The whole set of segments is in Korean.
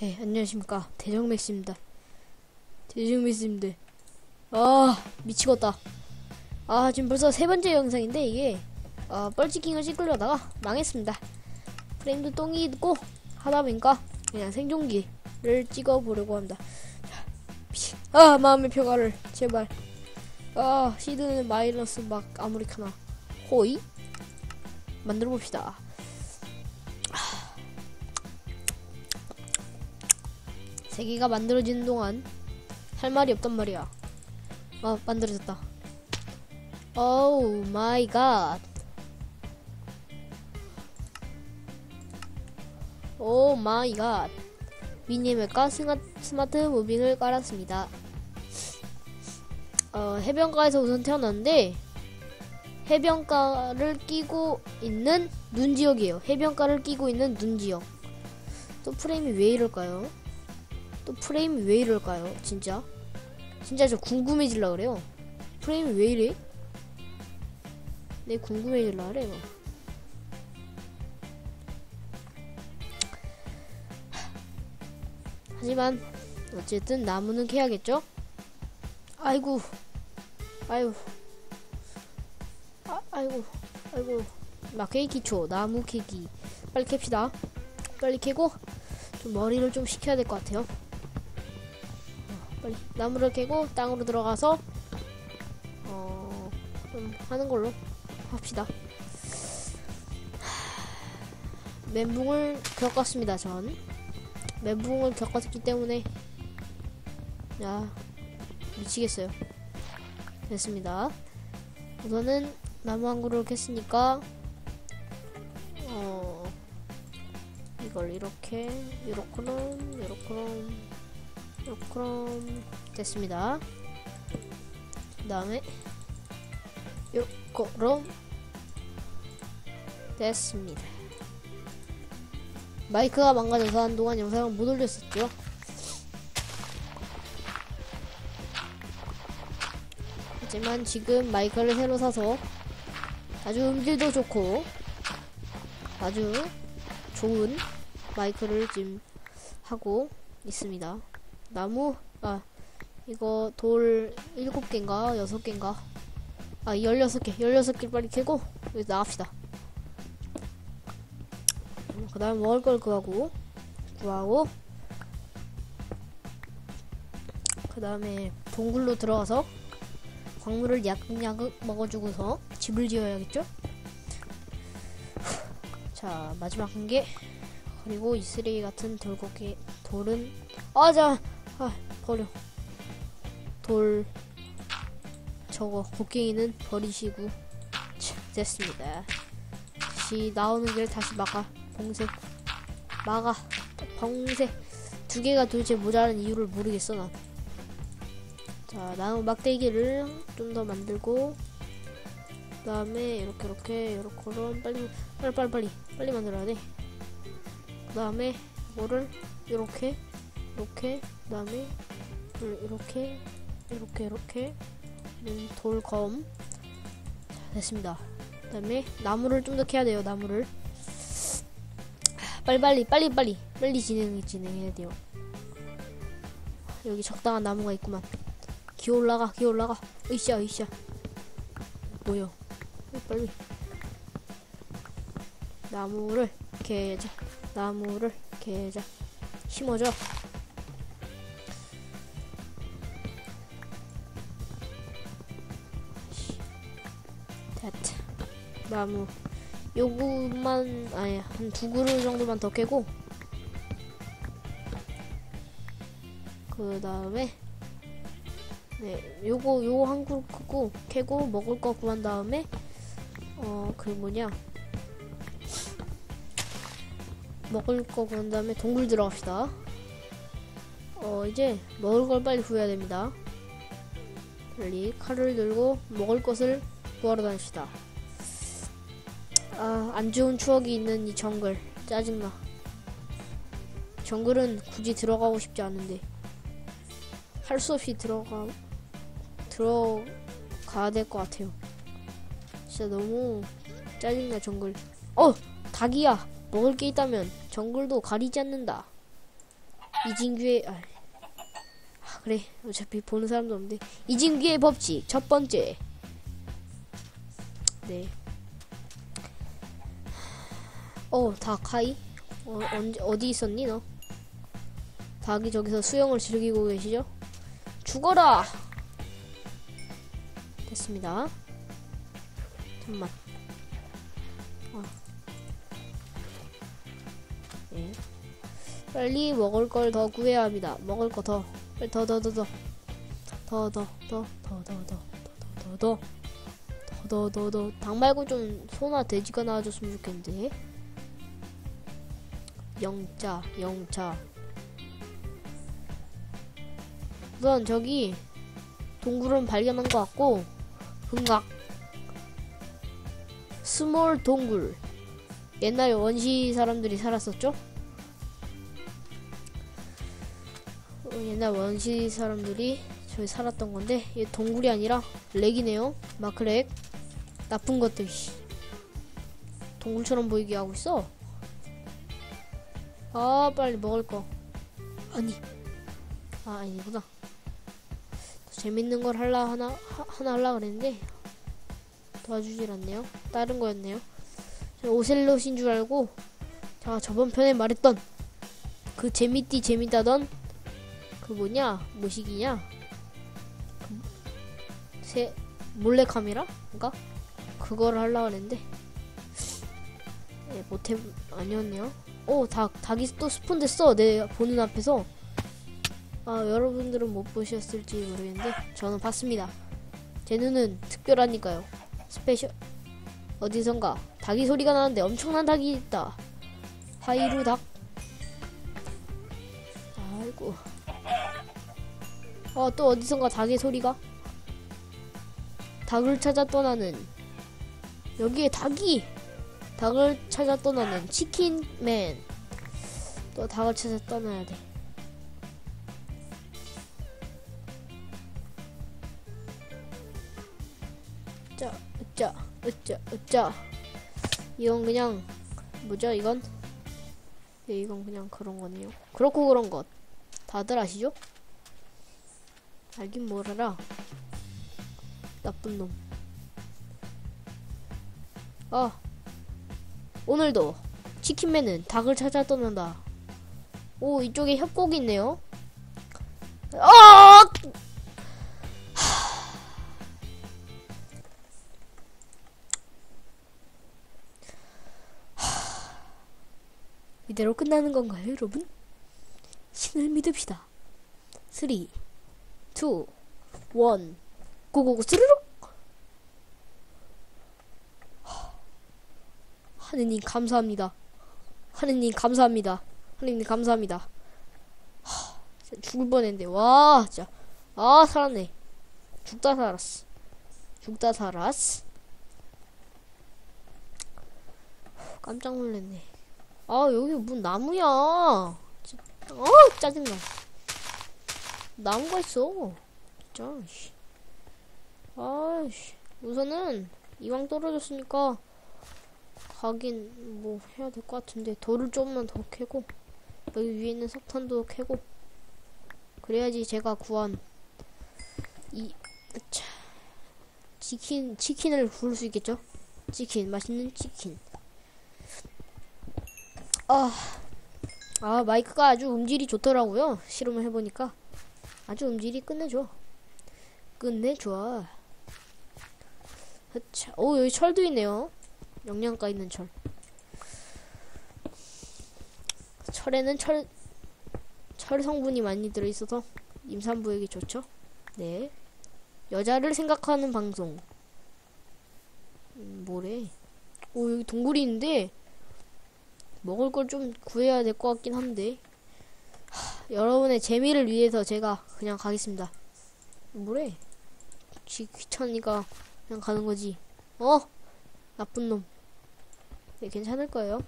네, 안녕하십니까. 대정맥스입니다. 대정맥스입니다. 아, 미치겠다. 아, 지금 벌써 세 번째 영상인데, 이게, 아, 뻘찍킹을 찍으려다가 망했습니다. 프레임도 똥이 있고, 하다 보니까, 그냥 생존기를 찍어보려고 합니다. 아, 마음의 평화를, 제발. 아, 시드는 마이너스 막, 아무리카나. 호이? 만들어 봅시다. 세계가 만들어지는 동안 할 말이 없단 말이야. 아, 만들어졌다. 오우 마이 갓. 오 마이 갓. 미니맵과 스마, 스마트 무빙을 깔았습니다. 어, 해변가에서 우선 태어났는데 해변가를 끼고 있는 눈 지역이에요. 해변가를 끼고 있는 눈 지역. 또 프레임이 왜 이럴까요? 또 프레임이 왜 이럴까요? 진짜? 진짜 저 궁금해질라 그래요. 프레임이 왜 이래? 내 궁금해질라 그래, 이거. 하지만, 어쨌든 나무는 캐야겠죠? 아이고, 아이고, 아, 아이고, 아이고. 막 케이키 초, 나무 캐기. 빨리 캡시다. 빨리 캐고, 좀 머리를 좀 식혀야 될 것 같아요. 나무를 캐고 땅으로 들어가서 어, 좀 하는 걸로 합시다. 하, 멘붕을 겪었습니다. 전 멘붕을 겪었기 때문에 야 미치겠어요. 됐습니다. 우선은 나무 한 그루를 캤으니까 어 이걸 이렇게 요렇게럼 요렇게럼 요렇게럼 됐습니다. 그 다음에 요렇게럼 됐습니다. 마이크가 망가져서 한동안 영상을 못 올렸었죠? 하지만 지금 마이크를 새로 사서 아주 음질도 좋고 아주 좋은 마이크를 지금 하고 있습니다. 나무, 아, 이거 돌 7개인가? 6개인가? 아, 16개, 16개 빨리 캐고, 여기 나갑시다. 그 다음 먹을 걸 구하고, 구하고, 그 다음에 동굴로 들어가서 광물을 야금야금 먹어주고서 집을 지어야겠죠? 자 마지막 한 개 그리고 이 쓰레기 같은 돌고기 돌은 아 자 아 버려. 돌 저거 곡괭이는 버리시고 자, 됐습니다. 다시 나오는 길 다시 막아. 봉쇄. 막아. 봉쇄. 두 개가 도대체 모자란 이유를 모르겠어 난. 자 나무 막대기를 좀 더 만들고 그 다음에 이렇게 이렇게 이렇게 빨리 빨리 빨리 빨리 만들어야 돼. 그 다음에 이거를 이렇게 이렇게 그 다음에 이렇게 이렇게 이렇게 음, 돌검 자, 됐습니다. 그 다음에 나무를 좀 더 캐야 돼요. 나무를 빨리 빨리 빨리 진행 진행해야 돼요. 여기 적당한 나무가 있구만. 기어 올라가 기어 올라가. 으쌰 으쌰. 뭐요? 빨리 나무를 개자 나무를 개자 심어줘 됐다 나무. 요구만 아니 한 두 그루 정도만 더 캐고 그 다음에 네 요거 요거 한 그루 크고 캐고 먹을 거 구한 다음에 어 그 뭐냐. 먹을 거 구한 다음에 동굴 들어갑시다. 어 이제 먹을 걸 빨리 구해야 됩니다. 빨리 칼을 들고 먹을 것을 구하러 다닙시다. 아 안 좋은 추억이 있는 이 정글. 짜증나. 정글은 굳이 들어가고 싶지 않은데. 할 수 없이 들어가 들어가야 될 것 같아요. 진짜 너무 짜증나 정글. 어! 닭이야! 먹을 게 있다면 정글도 가리지 않는다. 이진규의 아, 아, 그래. 어차피 보는 사람도 없는데. 이진규의 법칙 첫 번째 네. 어, 다카이? 어, 언제, 어디 있었니, 너? 닭이 저기서 수영을 즐기고 계시죠? 죽어라! 됐습니다. 잠만. 어. 예. 빨리 먹을 걸 더 구해야 합니다. 먹을 거 더. 빨리 더, 더, 더, 더. 더, 더, 더, 더, 더, 더, 더, 더, 더, 더. 더, 더, 더. 닭 말고 좀 소나 돼지가 나와줬으면 좋겠는데. 영자, 영자. 우선 저기 동굴은 발견한 것 같고 흥각 스몰 동굴 옛날에 원시 사람들이 살았었죠? 어, 옛날 원시 사람들이 저기 살았던 건데 이게 동굴이 아니라 렉이네요 마크렉 나쁜 것들 씨. 동굴처럼 보이게 하고 있어? 아 빨리 먹을 거. 아니. 아 아니구나. 더 재밌는 걸 할라 하나 하, 하나 할라 그랬는데 도와주질 않네요. 다른 거였네요. 저 오셀롯인 줄 알고 자 저번 편에 말했던 그 재밌디 재밌다던 그 뭐냐? 뭐시기냐? 그 세 몰래 카메라인가 그거를 하려 그랬는데 예, 못해 아니었네요 오, 닭, 닭이 또 스폰 됐어. 내 보는 앞에서. 아, 여러분들은 못 보셨을지 모르겠는데, 저는 봤습니다. 제 눈은 특별하니까요. 스페셜. 어디선가 닭이 소리가 나는데 엄청난 닭이 있다. 하이루 닭. 아이고. 어, 또 어디선가 닭의 소리가. 닭을 찾아 떠나는. 여기에 닭이! 닭을 찾아 떠나는 치킨맨. 또 닭을 찾아 떠나야 돼. 으짜, 으짜, 으짜, 으짜. 이건 그냥, 뭐죠, 이건? 네, 이건 그냥 그런 거네요. 그렇고 그런 것. 다들 아시죠? 알긴 뭘 알아. 나쁜 놈. 아, 오늘도 치킨맨은 닭을 찾아 떠난다. 오, 이쪽에 협곡이 있네요. 아! 이대로 끝나는 건가요, 여러분? 신을 믿읍시다. 3, 2, 1, 고고고 스르륵! 하느님 감사합니다. 하느님 감사합니다. 하느님 감사합니다. 하, 죽을 뻔했는데 와 진짜 아 살았네. 죽다 살았어. 죽다 살았어. 깜짝 놀랐네. 아 여기 문 나무야. 어 짜증나. 나무가 있어. 진짜. 씨. 아씨 우선은 이왕 떨어졌으니까 가긴 뭐 해야 될 것 같은데 돌을 조금만 더 캐고 여기 위에 있는 석탄도 캐고 그래야지 제가 구한 이 차, 치킨 치킨을 부를 수 있겠죠? 치킨 맛있는 치킨. 아, 아 마이크가 아주 음질이 좋더라고요. 실험을 해보니까 아주 음질이 끝내줘. 끝내줘. 자, 오 여기 철도 있네요. 영양가 있는 철. 철에는 철, 철 성분이 많이 들어있어서 임산부에게 좋죠. 네. 여자를 생각하는 방송. 음, 뭐래. 오, 여기 동굴이 있는데, 먹을 걸 좀 구해야 될 것 같긴 한데. 하, 여러분의 재미를 위해서 제가 그냥 가겠습니다. 뭐래. 지 귀찮으니까 그냥 가는 거지. 어? 나쁜 놈. 네, 괜찮을 거예요.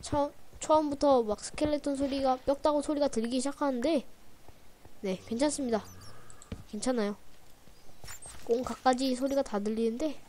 처음, 처음부터 막 스켈레톤 소리가, 뼈다고 소리가 들리기 시작하는데, 네, 괜찮습니다. 괜찮아요. 꼭 갖가지 소리가 다 들리는데,